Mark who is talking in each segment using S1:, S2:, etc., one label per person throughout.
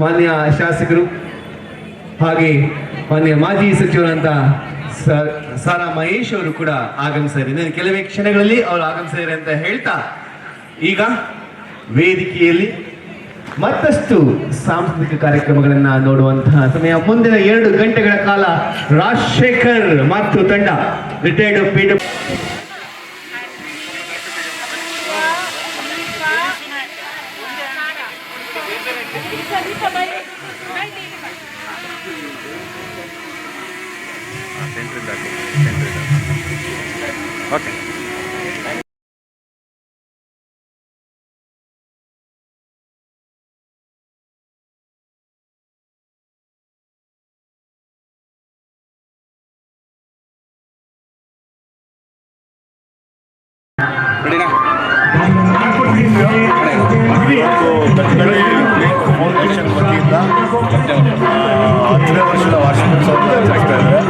S1: ಮಾನ್ಯ ಶಾಸಕರು ಹಾಗೆ ಮಾನ್ಯ ಮಾಜಿ ಸಚಿವರಂತ ಸಾರಾ ಮಹೇಶ್ ಅವರು ಕೂಡ ಆಗಮಿಸಿದ್ದಾರೆ ಕೆಲವೇ ಕ್ಷಣಗಳಲ್ಲಿ ಅವರು ಆಗಮಿಸಿದ್ದಾರೆ ಅಂತ ಹೇಳ್ತಾ ಈಗ ವೇದಿಕೆಯಲ್ಲಿ ಮತ್ತಷ್ಟು ಸಾಂಸ್ಕೃತಿಕ ಕಾರ್ಯಕ್ರಮಗಳನ್ನ ನೋಡುವಂತಹ ಸಮಯ. ಮುಂದಿನ ಎರಡು ಗಂಟೆಗಳ ಕಾಲ ರಾಜಶೇಖರ್ ಮತ್ತು ತಂಡ ರಿಟೈರ್ಡ್
S2: okay. ಫೌಂಡೇಶನ್ ವತಿಯಿಂದ ಹತ್ತನೇ ವರ್ಷದ ವಾರ್ಷಿಕೋತ್ಸವವನ್ನು ಆಚರಿಸ್ತಾ ಇದ್ದಾರೆ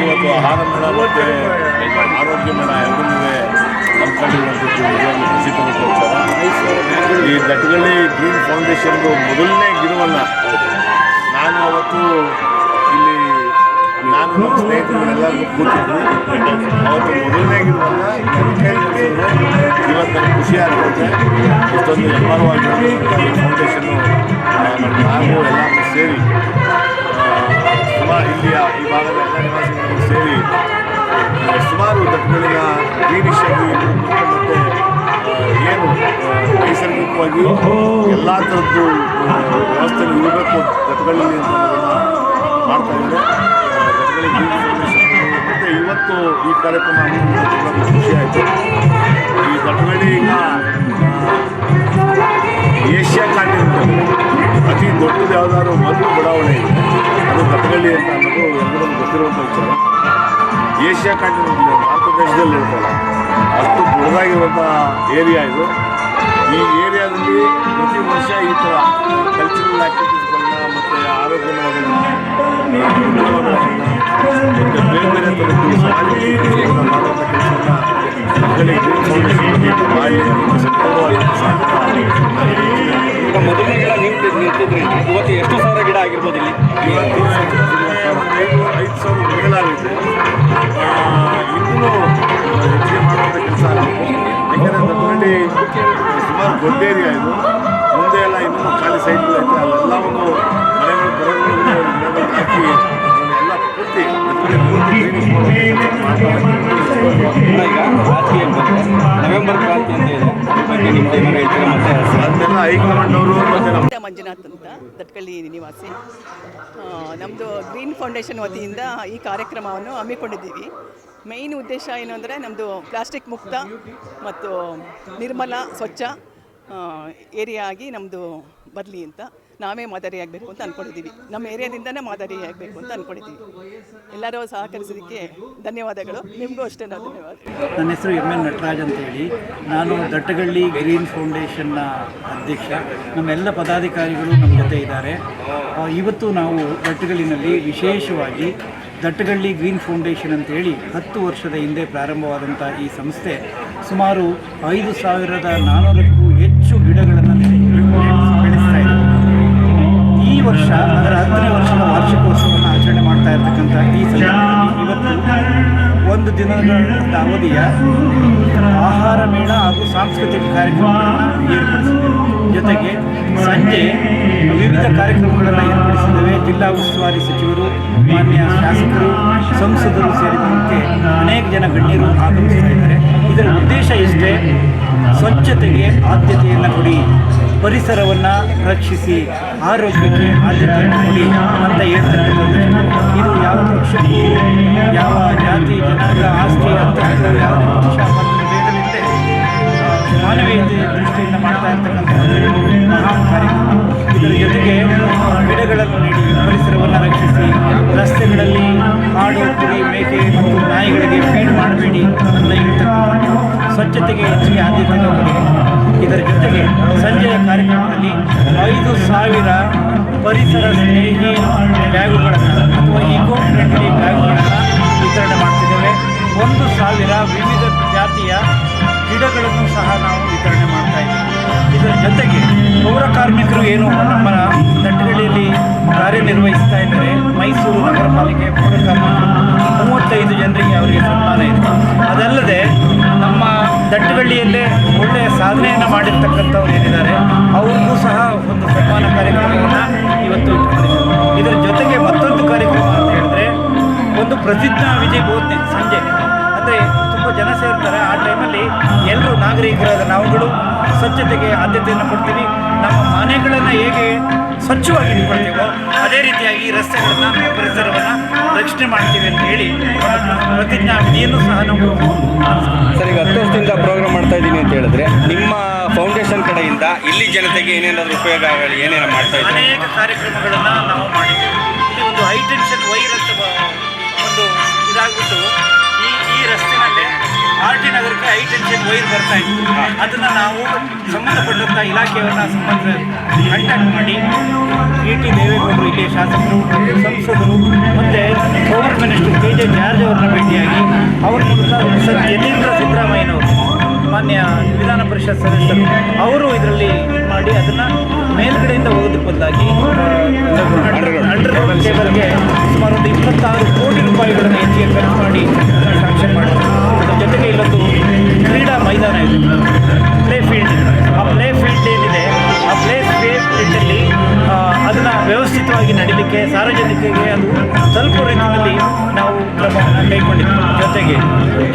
S2: ಇವತ್ತು ಮತ್ತು ಆರೋಗ್ಯ ಮೇಳ ಈ ದಟ್ಟಗಳ್ಳಿ ಗ್ರೀನ್ ಫೌಂಡೇಶನ್ದು ಮೊದಲನೇ ಗಿಡವನ್ನು ಸ್ನೇಹಿತರುಗಳೆಲ್ಲರೂ ಕೂತಿದ್ವಿ ಕೊಡಿಸಿದ್ರೆ ಇವತ್ತು ನನಗೆ ಖುಷಿ ಆಗ್ತದೆ ಇಷ್ಟೊಂದು ಈ ಫೌಂಡೇಶನ್ನು ನಮ್ಮ ನಾವು ಎಲ್ಲರೂ ಸೇರಿ ಸುಮಾರು ಇಲ್ಲಿಯ ಈ ಎಲ್ಲ ಸೇರಿ ಸುಮಾರು ದಟ್ಟಗಳಿನ ಗ್ರೀನಿಶ್ ಆಗಿ ಮತ್ತು ಏನು ನೈಸರ್ಗಿಕವಾಗಿ ಎಲ್ಲ ಥರದ್ದು ವ್ಯವಸ್ಥೆ ಇರಬೇಕು ದಟ್ಟಗಳಲ್ಲಿ ಅಂತ ಮಾಡ್ತಾ ಇದ್ದಾರೆ. ಫೌಂಡೇಶನ್ ಮತ್ತು ಇವತ್ತು ಈ ಕಾರ್ಯಕ್ರಮ ಖುಷಿಯಾಯಿತು ಈ ದಟ್ಟಗಳಿ ಈಗ ಏಷ್ಯಾ ಕಾಂಟಿನೆಂಟಲ್ಲಿ ಅತಿ ದೊಡ್ಡದು ಯಾವುದಾದ್ರು ಒಂದು ಬಡಾವಣೆ ಇದೆ. ಅದು ದಟ್ಟಗಳ್ಳಿ ಅಂತ ಅನ್ನೋದು ಎಲ್ಲರಿಗೂ ಗೊತ್ತಿರುವಂಥ ವಿಚಾರ. ಏಷ್ಯಾ ಕಾಂಟಿನೆಂಟ್ ಇದೆ ಭಾರತ ದೇಶದಲ್ಲಿ ಇರ್ತಲ್ಲ ಅಷ್ಟು ದೊಡ್ಡದಾಗಿರುವಂಥ ಏರಿಯಾ ಇದು. ಈ ಏರಿಯಾದಲ್ಲಿ ಪ್ರತಿ ವರ್ಷ ಈ ಥರ ಕಲ್ಚರಲ್ ಆ್ಯಕ್ಟಿವಿಟೀಸ್ಗಳನ್ನ ಮತ್ತು ಆರೋಗ್ಯವನ್ನು
S3: ಇವತ್ತು
S2: ಐದು ಸಾವಿರ ಮೇಲಾಗುತ್ತೆ ಆ, ಇನ್ನೂ ಕೆಲಸ ಸುಮಾರು ದೊಡ್ಡ ಏರಿಯಾ ಇದು ಮುಂದೆ ಎಲ್ಲ ಇನ್ನೂ ಖಾಲಿ ಸೈಟ್ಗಳೈತೆ ಅಲ್ಲೆಲ್ಲ ಒಂದು ಮನೆಗಳು ಬರೋಗಳು
S4: ಮಂಜುನಾಥ್ ಅಂತ, ದಟ್ಕಳ್ಳಿ ನಿವಾಸಿ. ನಮ್ಮದು ಗ್ರೀನ್ ಫೌಂಡೇಶನ್ ವತಿಯಿಂದ ಈ ಕಾರ್ಯಕ್ರಮವನ್ನು ಹಮ್ಮಿಕೊಂಡಿದ್ದೀವಿ. ಮೇಯ್ನ್ ಉದ್ದೇಶ ಏನು ಅಂದರೆ ನಮ್ಮದು ಪ್ಲಾಸ್ಟಿಕ್ ಮುಕ್ತ ಮತ್ತು ನಿರ್ಮಲ, ಸ್ವಚ್ಛ ಏರಿಯಾ ಆಗಿ ನಮ್ಮದು ಬರಲಿ ಅಂತ. ನಾವೇ ಮಾದರಿಯಾಗಬೇಕು ಅಂತ ಅಂದ್ಕೊಂಡಿದ್ದೀವಿ ನಮ್ಮ ಏರಿಯಾದಿಂದನೇ ಮಾದರಿಯಾಗಬೇಕು ಅಂತ ಅಂದ್ಕೊಂಡಿದ್ದೀವಿ ಎಲ್ಲರೂ ಸಹಕರಿಸೋದಕ್ಕೆ ಧನ್ಯವಾದಗಳು. ನಿಮಗೂ ಅಷ್ಟೇ ನಾವು ಧನ್ಯವಾದ.
S5: ನನ್ನ ಹೆಸರು ಎಂ ಎನ್ ನಟರಾಜ್ ಅಂತ ಹೇಳಿ. ನಾನು ದಟ್ಟಗಳ್ಳಿ ಗ್ರೀನ್ ಫೌಂಡೇಶನ್ನ ಅಧ್ಯಕ್ಷ. ನಮ್ಮೆಲ್ಲ ಪದಾಧಿಕಾರಿಗಳು ನಮ್ಮ ಜೊತೆ ಇದ್ದಾರೆ. ಇವತ್ತು ನಾವು ದಟ್ಟಗಳ್ಳಿನಲ್ಲಿ ವಿಶೇಷವಾಗಿ ದಟ್ಟಗಳ್ಳಿ ಗ್ರೀನ್ ಫೌಂಡೇಶನ್ ಅಂತೇಳಿ ಹತ್ತು ವರ್ಷದ ಹಿಂದೆ ಪ್ರಾರಂಭವಾದಂಥ ಈ ಸಂಸ್ಥೆ ಸುಮಾರು ಐದು ಸಾವಿರದ ನಾನ್ನೂರಕ್ಕೂ ವರ್ಷ, ಅದರ ಹತ್ತನೇ ವರ್ಷದ ವಾರ್ಷಿಕೋತ್ಸವವನ್ನು ಆಚರಣೆ ಮಾಡ್ತಾ ಇರತಕ್ಕಂಥ ಈ ಸಂದರ್ಭದಲ್ಲಿ ಇವತ್ತು ಒಂದು ದಿನದ ಅವಧಿಯ ಆಹಾರ ಮೇಳ ಹಾಗೂ ಸಾಂಸ್ಕೃತಿಕ ಕಾರ್ಯಕ್ರಮಗಳನ್ನು ಜೊತೆಗೆ ಸಂಜೆ ವಿವಿಧ ಕಾರ್ಯಕ್ರಮಗಳನ್ನು ಏರ್ಪಡಿಸಿದ್ದೇವೆ. ಜಿಲ್ಲಾ ಉಸ್ತುವಾರಿ ಸಚಿವರು, ಮಾನ್ಯ ಶಾಸಕರು, ಸಂಸದರು ಸೇರಿದಂತೆ ಅನೇಕ ಜನ ಗಣ್ಯರು ಆಗಮಿಸ್ತಾ ಇದ್ದಾರೆ. ಇದರ ಉದ್ದೇಶ ಇಷ್ಟೇ ಸ್ವಚ್ಛತೆಗೆ ಆದ್ಯತೆಯನ್ನು ಕೊಡಿ. ಪರಿಸರವನ್ನು ರಕ್ಷಿಸಿ ಆರೋಗ್ಯಕ್ಕೆ ಆದ್ಯತೆ ಕೊಡಿ ಅಂತ ಹೇಳ್ತಾರೆ. ಇದು ಯಾವ ಪಕ್ಷಕ್ಕೂ ಯಾವ ಜಾತಿ, ಜನಾಂಗ, ಆಸ್ತಿ ಅಂತ ಯಾವ ಪಕ್ಷ? ಮಾನವೀಯತೆ ದೃಷ್ಟಿಯಿಂದ ಮಾಡ್ತಾ ಇರ್ತಕ್ಕಂಥ ಒಂದು ಸಾವಿರ ವಿವಿಧ ಜಾತಿಯ ಗಿಡಗಳನ್ನು ಸಹ ನಾವು ವಿತರಣೆ ಮಾಡ್ತಾ ಇದ್ದೀವಿ. ಇದರ ಜೊತೆಗೆ ಪೌರ ಕಾರ್ಮಿಕರು ಏನು ನಮ್ಮ ದಟ್ಟಗಳ್ಳಿಯಲ್ಲಿ ಕಾರ್ಯನಿರ್ವಹಿಸ್ತಾ ಇದ್ದಾರೆ. ಮೈಸೂರು ನಗರ ಪಾಲಿಕೆ ಪೌರ ಕಾರ್ಮಿಕರು. ಮೂವತ್ತೈದು ಜನರಿಗೆ ಅವರಿಗೆ ಸನ್ಮಾನ ಇದೆ. ಅದಲ್ಲದೆ ನಮ್ಮ ದಟ್ಟಗಳ್ಳಿಯಲ್ಲೇ ಒಳ್ಳೆಯ ಸಾಧನೆಯನ್ನು ಮಾಡಿರ್ತಕ್ಕಂಥವ್ರು ಏನಿದ್ದಾರೆ, ಅವ್ರಿಗೂ ಸಹ ಒಂದು ಸನ್ಮಾನ ಕಾರ್ಯಕ್ರಮವನ್ನು ಇವತ್ತು ಇದರ ಜೊತೆಗೆ ಮತ್ತೊಂದು ಕಾರ್ಯಕ್ರಮ ಅಂತ ಹೇಳಿದ್ರೆ, ಒಂದು ಪ್ರಸಿದ್ಧ ವಿಜಯ ಬೋಧನೆ ಸಂಜೆ. ಸೇರ್ತಾರೆ. ಆ ಟೈಮಲ್ಲಿ ಎಲ್ಲರೂ ನಾಗರಿಕರಾದ ನಾವುಗಳು ಸ್ವಚ್ಛತೆಗೆ ಆದ್ಯತೆಯನ್ನು ಕೊಡ್ತೀವಿ. ನಮ್ಮ ಮನೆಗಳನ್ನು ಹೇಗೆ ಸ್ವಚ್ಛವಾಗಿ ಇಟ್ಕೊಳ್ತೀವೋ ಅದೇ ರೀತಿಯಾಗಿ ರಸ್ತೆಗಳನ್ನು ಪರಿಸರವನ್ನು ರಕ್ಷಣೆ ಮಾಡ್ತೀವಿ ಅಂತ ಹೇಳಿ ಪ್ರತಿಜ್ಞಾ ವಿಧಿಯನ್ನು ಸಹ ನಾವು
S3: ಸರ್ ಈಗ ಹತ್ತು ವರ್ಷದಿಂದ ಪ್ರೋಗ್ರಾಮ್ ಮಾಡ್ತಾ ಇದ್ದೀನಿ ಅಂತ ಹೇಳಿದ್ರೆ ನಿಮ್ಮ ಫೌಂಡೇಶನ್ ಕಡೆಯಿಂದ ಇಲ್ಲಿ ಜನತೆಗೆ ಏನೇನಾದರೂ ಉಪಯೋಗ ಆಗಲಿ ಏನೇನು ಮಾಡ್ತಾ ಇದ್ದೀವಿ
S5: ಅನೇಕ ಕಾರ್ಯಕ್ರಮಗಳನ್ನು ನಾವು ಮಾಡಿದ್ದೇವೆ. ವೈರ್ ಬರ್ತಾ ಇತ್ತು. ಅದನ್ನು ನಾವು ಸಂಬಂಧಪಟ್ಟಂಥ ಇಲಾಖೆಯವರನ್ನ ಸಂಬಂಧ ಕಾಂಟ್ಯಾಕ್ಟ್ ಮಾಡಿ ಎ ಟಿ ದೇವೇಗೌಡರು ಇಲ್ಲಿ ಶಾಸಕರು ಸಂಸದರು ಮತ್ತು power minister K J George ಅವರನ್ನ ಭೇಟಿಯಾಗಿ ಅವ್ರ ಮೂಲಕ ಸರ್ ಯತೀಂದ್ರ ಸಿದ್ದರಾಮಯ್ಯನವರು ಮಾನ್ಯ ವಿಧಾನ ಪರಿಷತ್ ಸದಸ್ಯರು ಅವರು ಇದರಲ್ಲಿ ಇದ್ ಮಾಡಿ ಅದನ್ನು ಮೇಲ್ಗಡೆಯಿಂದ ಹೋಗೋದಕ್ಕೆ ಬದಲಾಗಿ ಅಂಡರ್ ಕೇಬಲ್ಗೆ ನಡೀಲಿಕ್ಕೆ ಸಾರ್ವಜನಿಕರಿಗೆ ಅದು ತಲುಪೋ ರೀತಿಯಲ್ಲಿ ನಾವು ಕ್ರಮವನ್ನು ಕೈಗೊಂಡಿದ್ದೀವಿ. ಜೊತೆಗೆ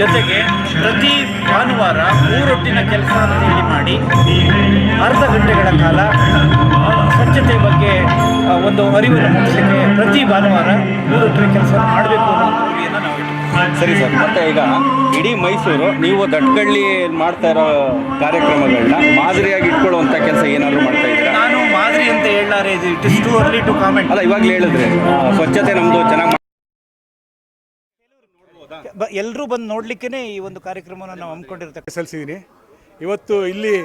S5: ಜೊತೆಗೆ ಪ್ರತಿ ಭಾನುವಾರ ಮೂರೊಟ್ಟಿನ ಕೆಲಸ ಅಂತ ಹೇಳಿ ಮಾಡಿ ಅರ್ಧ ಗಂಟೆಗಳ ಕಾಲ ಸ್ವಚ್ಛತೆ ಬಗ್ಗೆ ಒಂದು ಅರಿವನ್ನು ಮೂಡಿಸಲಿಕ್ಕೆ ಪ್ರತಿ ಭಾನುವಾರ ಮೂರೊಟ್ಟಿನ ಕೆಲಸ ಮಾಡಬೇಕು ಅನ್ನೋ ಗುರಿಯನ್ನು ನಾವು
S3: ಸರಿ ಸರ್, ಮತ್ತೆ ಈಗ ಇಡೀ ಮೈಸೂರು, ನೀವು ದಟ್ಕಳ್ಳಿ ಮಾಡ್ತಾ ಇರೋ ಕಾರ್ಯಕ್ರಮಗಳನ್ನ ಮಾದರಿಯಾಗಿ ಇಟ್ಕೊಳ್ಳುವಂಥ ಕೆಲಸ ಏನಾದರೂ ಮಾಡ್ತಾ ಇದ್ದೀರಾ?
S5: ಇದು it is too early to comment.
S3: ಅಲ್ಲ ಇವಾಗಲೇ ಹೇಳಿದ್ರೆ ಸ್ವಚ್ಛತೆ ನಮ್ಮದು ಚೆನ್ನಾಗಿ
S5: ಎಲ್ಲರೂ ಬಂದು ನೋಡ್ಲಿಕ್ಕೆ ಈ ಒಂದು ಕಾರ್ಯಕ್ರಮವನ್ನು ನಾವು ಹಮ್ಮಿಕೊಂಡಿರ್ತಕ್ಕ
S6: ಸಲ್ಲಿಸಿದ್ದೀನಿ ಇವತ್ತು ಇಲ್ಲಿ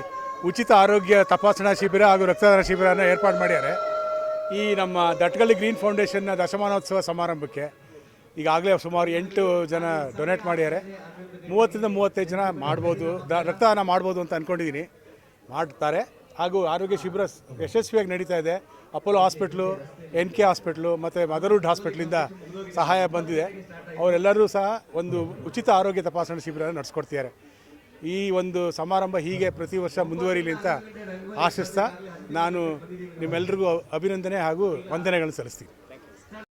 S6: ಉಚಿತ ಆರೋಗ್ಯ ತಪಾಸಣಾ ಶಿಬಿರ ಹಾಗೂ ರಕ್ತದಾನ ಶಿಬಿರನ ಏರ್ಪಾಡು ಮಾಡ್ಯಾರೆ. ಈ ನಮ್ಮ ದಟ್ಗಳ್ಳಿ ಗ್ರೀನ್ ಫೌಂಡೇಶನ್ನ ದಶಮಾನೋತ್ಸವ ಸಮಾರಂಭಕ್ಕೆ ಈಗಾಗಲೇ ಸುಮಾರು ಎಂಟು ಜನ ಡೊನೇಟ್ ಮಾಡ್ಯಾರೆ. ಮೂವತ್ತರಿಂದ ಮೂವತ್ತೈದು ಜನ ಮಾಡ್ಬೋದು ದ ರಕ್ತದಾನ ಮಾಡ್ಬೋದು ಅಂತ ಅಂದ್ಕೊಂಡಿದ್ದೀನಿ ಮಾಡ್ತಾರೆ. ಹಾಗೂ ಆರೋಗ್ಯ ಶಿಬಿರ ಯಶಸ್ವಿಯಾಗಿ ನಡೀತಾ ಇದೆ. Apollo hospital, N K hospital ಮತ್ತು ಮದರ್ವುಡ್ ಹಾಸ್ಪಿಟ್ಲಿಂದ ಸಹಾಯ ಬಂದಿದೆ. ಅವರೆಲ್ಲರೂ ಸಹ ಒಂದು ಉಚಿತ ಆರೋಗ್ಯ ತಪಾಸಣಾ ಶಿಬಿರ ನಡೆಸ್ಕೊಡ್ತಿದ್ದಾರೆ. ಈ ಒಂದು ಸಮಾರಂಭ ಹೀಗೆ ಪ್ರತಿ ವರ್ಷ ಮುಂದುವರಿಲಿ ಅಂತ ಆಶಿಸ್ತಾ ನಾನು ನಿಮ್ಮೆಲ್ಲರಿಗೂ ಅಭಿನಂದನೆ ಹಾಗೂ ವಂದನೆಗಳನ್ನು ಸಲ್ಲಿಸ್ತೀನಿ.